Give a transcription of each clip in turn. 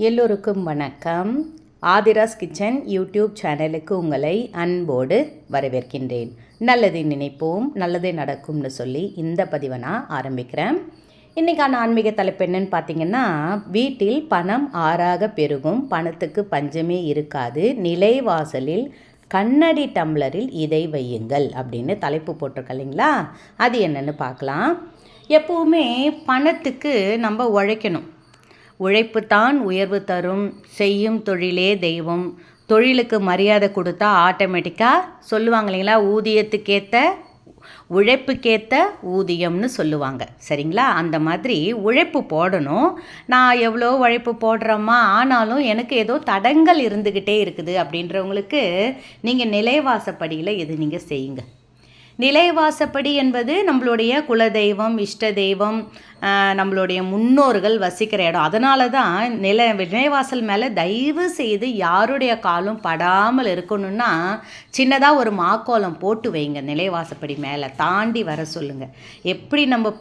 எல்லோருக்கும் வணக்கம். Aadhira's kitchen YouTube சேனலுக்கு உங்களை அன்போடு வரவேற்கின்றேன். நல்லதை நினைப்போம் நல்லதே நடக்கும்னு சொல்லி இந்த பதிவை நான் ஆரம்பிக்கிறேன். இன்றைக்கான ஆன்மீக தலைப்பு என்னன்னு பார்த்தீங்கன்னா வீட்டில் பணம் ஆறாக பெருகும் பணத்துக்கு பஞ்சமே இருக்காது நிலைவாசலில் கண்ணாடி டம்ளரில் இதை வையுங்கள் அப்படின்னு தலைப்பு போட்டிருக்க இல்லைங்களா? அது என்னென்னு பார்க்கலாம். எப்போவுமே பணத்துக்கு நம்ம உழைக்கணும். உழைப்பு தான் உயர்வு தரும். செய்யும் தொழிலே தெய்வம். தொழிலுக்கு மரியாதை கொடுத்தா ஆட்டோமேட்டிக்காக சொல்லுவாங்க இல்லைங்களா? ஊதியத்துக்கேற்ற உழைப்புக்கேற்ற ஊதியம்னு சொல்லுவாங்க. சரிங்களா? அந்த மாதிரி உழைப்பு போடணும். நான் எவ்வளோ உழைப்பு போடுறோமா ஆனாலும் எனக்கு ஏதோ தடங்கள் இருந்துக்கிட்டே இருக்குது அப்படின்றவங்களுக்கு நீங்கள் நிலைவாசப்படியில் எது நீங்கள் செய்யுங்க. நிலைவாசப்படி என்பது நம்மளுடைய குலதெய்வம் இஷ்ட தெய்வம் நம்மளுடைய முன்னோர்கள் வசிக்கிற இடம். அதனால தான் நில நிலைவாசல் மேலே தயவு செய்து யாருடைய காலும் படாமல் இருக்கணும்னா சின்னதாக ஒரு மாக்கோலம் போட்டு வைங்க நிலைவாசப்படி மேலே. தாண்டி வர சொல்லுங்கள் எப்படி நம்ம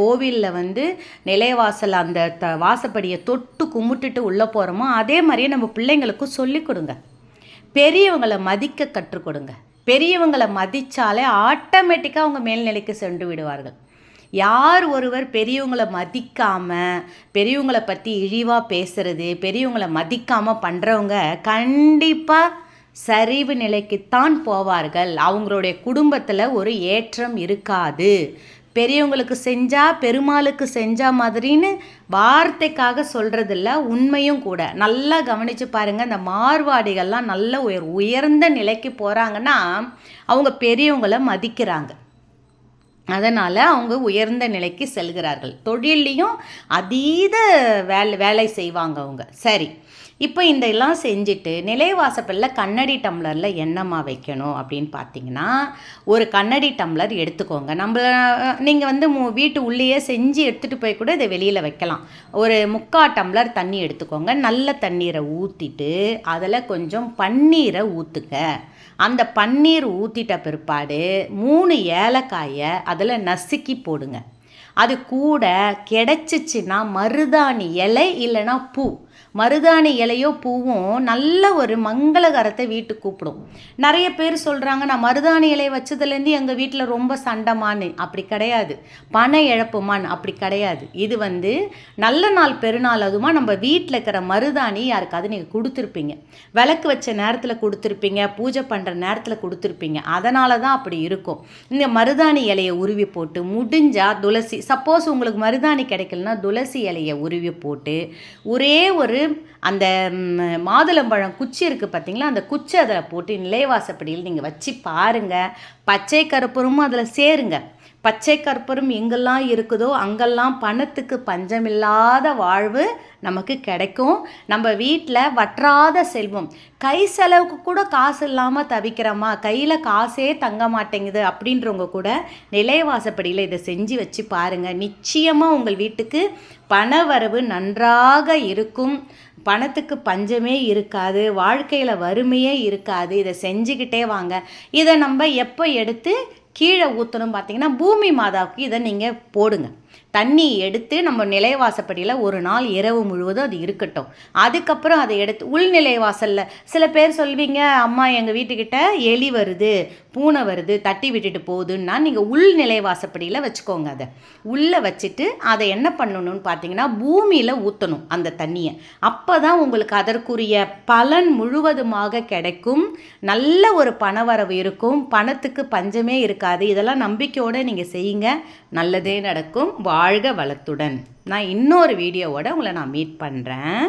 கோவிலில் வந்து நிலைவாசல் அந்த த வாசப்படியை தொட்டு கும்பிட்டுட்டு உள்ளே போகிறோமோ அதே மாதிரியே நம்ம பிள்ளைங்களுக்கும் சொல்லிக் கொடுங்க. பெரியவங்களை மதிக்க கற்றுக் கொடுங்க. பெரியவங்களை மதித்தாலே ஆட்டோமேட்டிக்காக அவங்க மேல்நிலைக்கு சென்று விடுவார்கள். யார் ஒருவர் பெரியவங்களை மதிக்காமல் பெரியவங்களை பற்றி இழிவாக பேசுகிறது பெரியவங்களை மதிக்காமல் பண்ணுறவங்க கண்டிப்பாக சரிவு நிலைக்குத்தான் போவார்கள். அவங்களுடைய குடும்பத்தில் ஒரு ஏற்றம் இருக்காது. பெரியவங்களுக்கு செஞ்சால் பெருமாளுக்கு செஞ்சால் மாதிரின்னு வார்த்தைக்காக சொல்கிறதில்ல உண்மையும் கூட. நல்லா கவனித்து பாருங்கள் இந்த மார்வாடிகள்லாம் நல்ல உயர் உயர்ந்த நிலைக்கு போகிறாங்கன்னா அவங்க பெரியவங்களை மதிக்கிறாங்க. அதனால் அவங்க உயர்ந்த நிலைக்கு செல்கிறார்கள். தொழிலையும் அதீத வேலை வேலை செய்வாங்க அவங்க. சரி. இப்போ இந்த எல்லாம் செஞ்சுட்டு நிலைவாசப்பில் கண்ணாடி டம்ளரில் என்னம்மா வைக்கணும் அப்படின்னு பார்த்தீங்கன்னா ஒரு கண்ணாடி டம்ளர் எடுத்துக்கோங்க. நம்ம நீங்கள் வந்து வீட்டு உள்ளேயே செஞ்சு எடுத்துகிட்டு போய் கூட இதை வெளியில் வைக்கலாம். ஒரு முக்கா டம்ளர் தண்ணி எடுத்துக்கோங்க. நல்ல தண்ணீரை ஊற்றிட்டு அதில் கொஞ்சம் பன்னீரை ஊற்றுக்க அந்த பன்னீர் ஊற்றிட்ட பிற்பாடு மூணு ஏலக்காயை அதில் நசுக்கி போடுங்க. அது கூட கிடைச்சிச்சின்னா மருதாணி இலை இல்லைன்னா பூ. மருதாணி இலையோ பூவும் நல்ல ஒரு மங்களகரத்தை வீட்டுக்கு கூப்பிடும். நிறைய பேர் சொல்கிறாங்க நான் மருதாணி இலையை வச்சதுலேருந்து எங்கள் வீட்டில் ரொம்ப சண்டமானு அப்படி கிடையாது. பண இழப்புமான் அப்படி கிடையாது. இது வந்து நல்ல நாள் பெருநாள் அதுமா நம்ம வீட்டில் இருக்கிற மருதாணி யாருக்காவது நீங்கள் கொடுத்துருப்பீங்க. விளக்கு வச்ச நேரத்தில் கொடுத்துருப்பீங்க பூஜை பண்ணுற நேரத்தில் கொடுத்துருப்பீங்க. அதனால தான் அப்படி இருக்கும். இந்த மருதாணி இலையை உருவி போட்டு முடிஞ்சால் துளசி சப்போஸ் உங்களுக்கு மருதாணி கிடைக்கலன்னா துளசி இலையை உருவி போட்டு ஒரே ஒரு அந்த மாதுளம்பழம் குச்சி இருக்குது பார்த்தீங்களா அந்த குச்சி அதில் போட்டு நிலைவாசப்படியில் நீங்கள் வச்சு பாருங்கள் பச்சை கருப்பூரமும் அதில் சேருங்க. பச்சை கற்பூரம் எங்கெல்லாம் இருக்குதோ அங்கெல்லாம் பணத்துக்கு பஞ்சமில்லாத வாழ்வு நமக்கு கிடைக்கும். நம்ம வீட்டில் வற்றாத செல்வம். கை செலவுக்கு கூட காசு இல்லாமல் தவிக்கிறோமா? கையில் காசே தங்க மாட்டேங்குது அப்படின்றவங்க கூட நிலைவாசப்படியில் இதை செஞ்சு வச்சு பாருங்கள் நிச்சயமாக உங்கள் வீட்டுக்கு பண வரவு நன்றாக இருக்கும். பணத்துக்கு பஞ்சமே இருக்காது. வாழ்க்கையில் வறுமையே இருக்காது. இதை செஞ்சுக்கிட்டே வாங்க. இதை நம்ம எப்போ எடுத்து கீழே ஊற்றணும் பார்த்தீங்கன்னா பூமி மாதாவுக்கு இதை நீங்கள் போடுங்க. தண்ணி எடுத்து நம்ம நிலைவாசப்படியில் ஒரு நாள் இரவு முழுவதும் அது இருக்கட்டும். அதுக்கப்புறம் அதை எடுத்து உள்நிலை வாசலில் சில பேர் சொல்வீங்க அம்மா எங்கள் வீட்டுக்கிட்ட எலி வருது பூனை வருது தட்டி விட்டுட்டு போகுதுன்னா நீங்கள் உள்நிலை வாசப்படியில் வச்சுக்கோங்க அதை. உள்ளே வச்சுட்டு அதை என்ன பண்ணணும்னு பார்த்தீங்கன்னா பூமியில் ஊற்றணும் அந்த தண்ணியை. அப்போ தான் உங்களுக்கு அதற்குரிய பலன் முழுவதுமாக கிடைக்கும். நல்ல ஒரு பணவரவு இருக்கும். பணத்துக்கு பஞ்சமே இருக்காது. இதெல்லாம் நம்பிக்கையோடு நீங்கள் செய்யுங்க. நல்லதே நடக்கும். வாழ்க வளத்துடன். நான் இன்னொரு வீடியோவோட உங்களை நான் மீட் பண்ணுறேன்